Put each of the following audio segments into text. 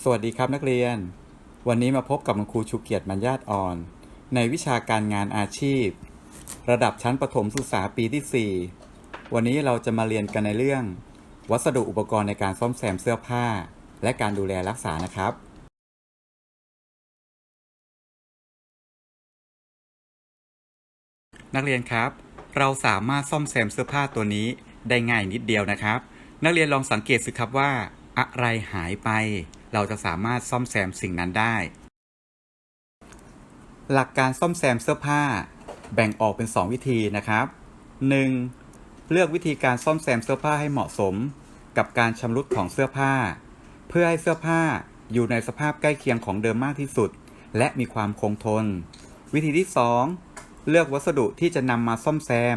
สวัสดีครับนักเรียน วันนี้มาพบกับคุณครูชูเกียรติมัญญาตอ่อน ในวิชาการงานอาชีพ ระดับชั้นประถมศึกษาปีที่ 4 วันนี้เราจะมาเรียนกันในเรื่อง วัสดุอุปกรณ์ในการซ่อมแซมเสื้อผ้า และการดูแลรักษานะครับ นักเรียนครับ เราสามารถซ่อมแซมเสื้อผ้าตัวนี้ได้ง่ายนิดเดียวนะครับ นักเรียนลองสังเกตสิครับว่าอะไรหายไป เราจะสามารถซ่อมแซมสิ่งนั้นได้ หลักการซ่อมแซมเสื้อผ้า แบ่งออกเป็น 2 วิธีนะครับ 1. เลือกวิธีการซ่อมแซมเสื้อผ้าให้เหมาะสม กับการชำรุดของเสื้อผ้า เพื่อให้เสื้อผ้าอยู่ในสภาพใกล้เคียงของเดิมมากที่สุด และมีความคงทน วิธีที่ 2 เลือกวัสดุที่จะนำมาซ่อมแซม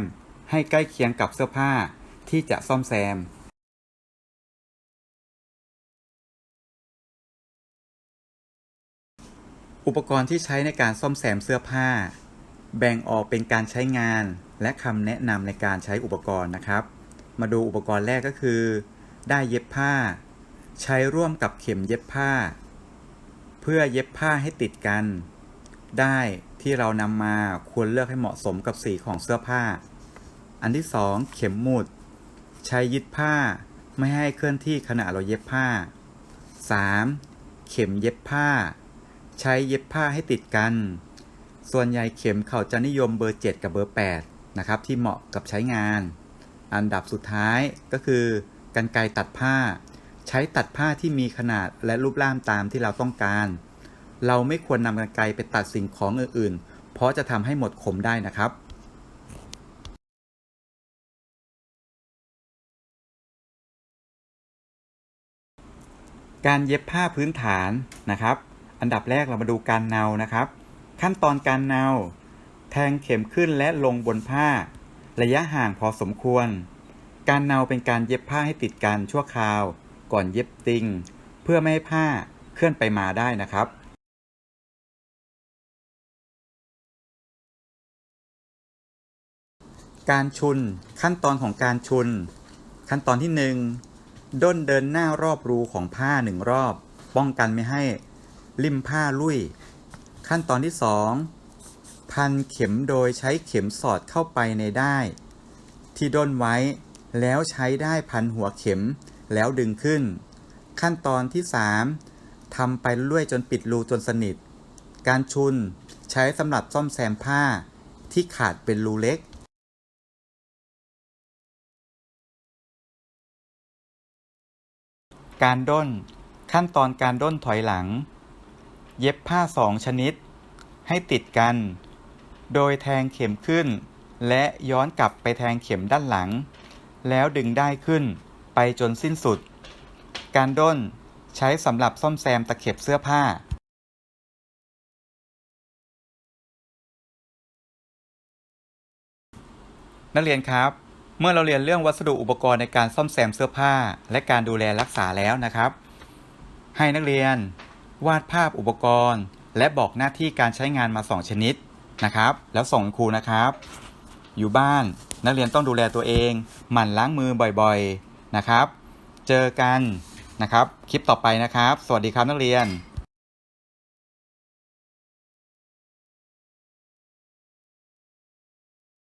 ให้ใกล้เคียงกับเสื้อผ้าที่จะซ่อมแซม อุปกรณ์ที่ใช้ในการซ่อมแซมเสื้อผ้า แบ่งออกเป็นการใช้งาน และคำแนะนำในการใช้อุปกรณ์นะครับ มาดูอุปกรณ์แรกก็คือ ได้เย็บผ้า ใช้ร่วมกับเข็มเย็บผ้า เพื่อเย็บผ้าให้ติดกัน ได้ที่เรานำมาควรเลือกให้เหมาะสมกับสีของเสื้อผ้า อันที่สองเข็มหมุด ใช้ยึดผ้าไม่ให้เคลื่อนที่ขณะเราเย็บผ้า 3. เข็มเย็บผ้า ใช้เย็บผ้าให้ติดกัน ส่วนใหญ่เข็มเขาจะนิยมเบอร์ 7 กับเบอร์ 8 นะครับ ที่เหมาะกับใช้งาน อันดับสุดท้ายก็คือกันไกรตัดผ้า ใช้ตัดผ้าที่มีขนาดและรูปร่างตามที่เราต้องการ เราไม่ควรนำกันไกรไปตัดสิ่งของอื่นๆ เพราะจะทำให้หมดคมได้นะครับการเย็บผ้าพื้นฐานนะครับ อันดับแรกเรามาดูการเนานะครับ ขั้นตอนการเนา แทงเข็มขึ้นและลงบนผ้า ระยะห่างพอสมควร การเนาเป็นการเย็บผ้าให้ติดกันชั่วคราว ก่อนเย็บติง เพื่อไม่ให้ผ้าเคลื่อนไปมาได้นะครับการชุนขั้นตอนของการชุน ขั้นตอนที่หนึ่งด้นเดินหน้ารอบรูของผ้าหนึ่งรอบ ป้องกันไม่ให้ ริมผ้าลุยขั้นตอนที่สองพันเข็มโดยใช้เข็มสอดเข้าไปในได้ ที่ด้นไว้แล้วใช้ได้พันหัวเข็มแล้วดึงขึ้น ขั้นตอนที่สามทำไปเรื่อยจนปิดรูจนสนิท การชุนใช้สำหรับซ่อมแซมผ้าที่ขาดเป็นรูเล็กการด้น ขั้นตอนการด้นถอยหลัง เย็บผ้าสองชนิด ให้ติดกัน โดยแทงเข็มขึ้น และย้อนกลับไปแทงเข็มด้านหลัง แล้วดึงได้ขึ้นไปจนสิ้นสุด การด้นใช้สำหรับซ่อมแซมตะเข็บเสื้อผ้านักเรียนครับ เมื่อเราเรียนเรื่องวัสดุอุปกรณ์ในการซ่อมแซมเสื้อผ้า และการดูแลรักษาแล้วนะครับ ให้นักเรียน วาดภาพอุปกรณ์ และบอกหน้าที่การใช้งานมา 2 ชนิดนะครับ แล้วส่งครูนะครับ อยู่บ้านนักเรียนต้องดูแลตัวเอง หมั่นล้างมือบ่อยๆนะครับ เจอกันนะครับ คลิปต่อไปนะครับ สวัสดีครับนักเรียน